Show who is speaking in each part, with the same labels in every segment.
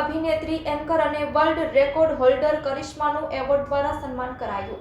Speaker 1: અભિનેત્રી, એન્કર અને world record holder કરિશ્માનું એવોર્ડ દ્વારા સન્માન કરાયું.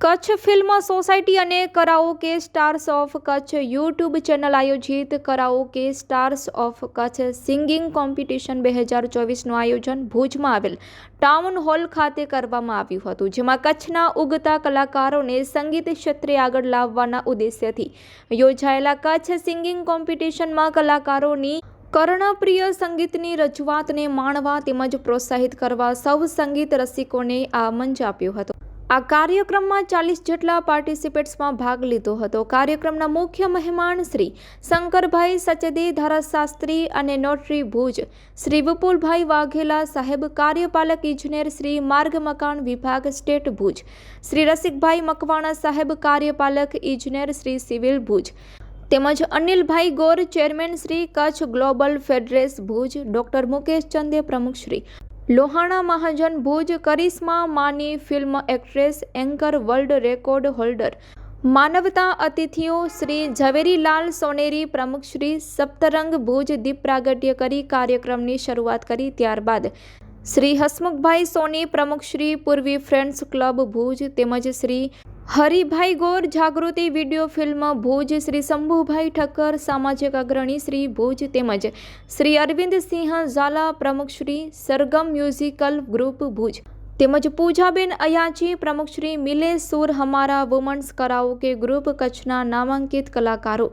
Speaker 1: કચ્છ ફિલ્મ સોસાયટી અને karaoke stars of Kutch YouTube channel આયોજિત karaoke stars of Kutch singing competition બે હજાર ચોવીસનું આયોજન ભુજમાં આવેલ ટાઉન હોલ ખાતે કરવામાં આવ્યું હતું, જેમાં કચ્છના ઉગતા કલાકારોને સંગીત ક્ષેત્રે આગળ લાવવાના ઉદ્દેશ્યથી યોજાયેલા કચ્છ સિંગિંગ કોમ્પિટિશનમાં કલાકારોની કર્ણપ્રિય સંગીતની રજૂઆતને માણવા તેમજ પ્રોત્સાહિત કરવા સૌ સંગીત રસિકોને આ મંચ આપ્યો હતો. આ કાર્યક્રમમાં ચાલીસ જેટલા પાર્ટિસિપેટ્સમાં ભાગ લીધો હતો. કાર્યક્રમના મુખ્ય મહેમાન શ્રી શંકરભાઈ સચેદી, ધારાશાસ્ત્રી અને નોટરી ભુજ, શ્રી વિપુલભાઈ વાઘેલા સાહેબ, કાર્યપાલક ઇજનેર શ્રી માર્ગ મકાન વિભાગ, સ્ટેટ ભુજ, શ્રી રસિકભાઈ મકવાણા સાહેબ, કાર્યપાલક ઇજનેર શ્રી સિવિલ ભુજ તેમજ Anilbhai Gor, chairman Shri Kutch global federation Bhuj, doctor Mukesh Chande પ્રમુખ Shri. Lohana Mahajan Bhuj, Karishma Mani film actress, anchor world record holder. માનવતા અતિથિઓ શ્રી ઝવેરીલાલ સોનેરી પ્રમુખ શ્રી સપ્તરંગ ભુજ દીપ પ્રાગટ્ય કરી કાર્યક્રમની શરૂઆત કરી ત્યારબાદ. શ્રી હસમુખભાઈ સોની પ્રમુખ શ્રી પૂર્વી ફ્રેન્ડ્સ ક્લબ ભુજ તેમજ શ્રી હરિભાઈ ગોર જાગૃતિ વીડિયો ફિલ્મ ભુજ, શ્રી શંભુભાઈ ઠક્કર, સામાજિક અગ્રણી શ્રી ભુજ તેમજ શ્રી અરવિંદ સિંહ ઝાલા, પ્રમુખ શ્રી સરગમ મ્યુઝિકલ ગ્રુપ ભુજ. તેમજ પૂજાબેન અયાચી પ્રમુખશ્રી મિલે સુર, હમારા વુમન્સ કરાઓકે ગ્રુપ કચ્છના નામાંકિત કલાકારો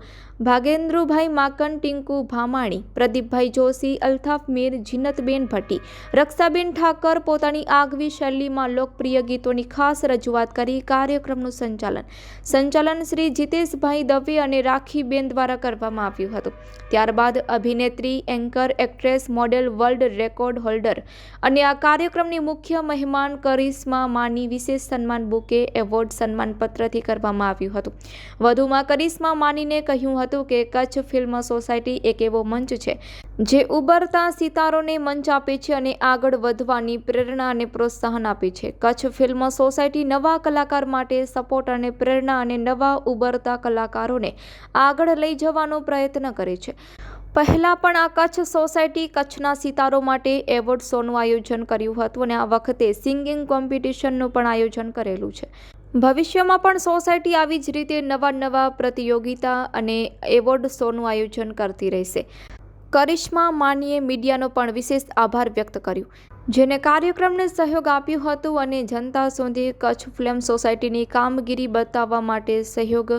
Speaker 1: ભાગેન્દ્રુભાઈ માકન, ટિંકુ ભામાણી, પ્રદીપભાઈ જોશી અલ્તાફ મીર, જીનતબેન ભટ્ટી, રક્ષાબેન ઠાકર પોતાની આગવી શૈલીમાં લોકપ્રિય ગીતોની ખાસ રજૂઆત કરી કાર્યક્રમનું સંચાલન. સંચાલન શ્રી જીતેશભાઈ દવે અને રાખીબેન દ્વારા કરવામાં આવ્યું હતું. ત્યારબાદ અભિનેત્રી, anchor, actress, model, world record holder અને આ કાર્યક્રમની મુખ્ય મહેમાન કરિશ્મા માની વિશેષ સન્માન બુકે એવોર્ડ સન્માનપત્રથી કરવામાં આવ્યું હતું. વધુમાં કરિશ્મા માનીને કહ્યું હતું કે કચ્છ ફિલ્મ સોસાયટી એક એવો મંચ છે, જે ઉભરતા સિતારોને મંચ આપે છે અને આગળ વધવાની પ્રેરણા અને પ્રોત્સાહન આપે છે. કચ્છ ફિલ્મ સોસાયટી નવા કલાકાર માટે સપોર્ટ અને પ્રેરણા અને નવા ઉભરતા કલાકારોને આગળ લઈ જવાનો પ્રયત્ન કરે છે. પહેલાં પણ આ કચ્છ સોસાયટી કચ્છના સિતારો માટે એવોર્ડ શોનું આયોજન કર્યું હતું અને આ વખતે સિંગિંગ કોમ્પિટિશનનું પણ આયોજન કરેલું છે. ભવિષ્યમાં પણ સોસાયટી આવી જ રીતે નવા નવા પ્રતિયોગિતા અને એવોર્ડ શોનું આયોજન કરતી રહેશે. કરિશ્મા માનીએ મીડિયાનો પણ વિશેષ આભાર વ્યક્ત કર્યો. જેને કાર્યક્રમને સહયોગ આપ્યું હતું અને જનતા સુધી કચ્છ ફિલ્મ સોસાયટીની કામગીરી બતાવવા માટે સહયોગ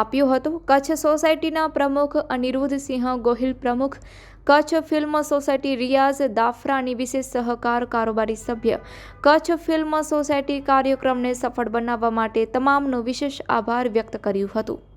Speaker 1: આપ્યો હતો. કચ્છ સોસાયટીના પ્રમુખ અનિરુદ્ધસિંહ ગોહિલ પ્રમુખ, કચ્છ ફિલ્મ સોસાયટી રિયાઝ દાફરાની વિશેષ સહકાર કારોબારી સભ્ય, કચ્છ ફિલ્મ સોસાયટી કાર્યક્રમને સફળ બનાવવા માટે તમામનો વિશેષ આભાર વ્યક્ત કર્યું હતું.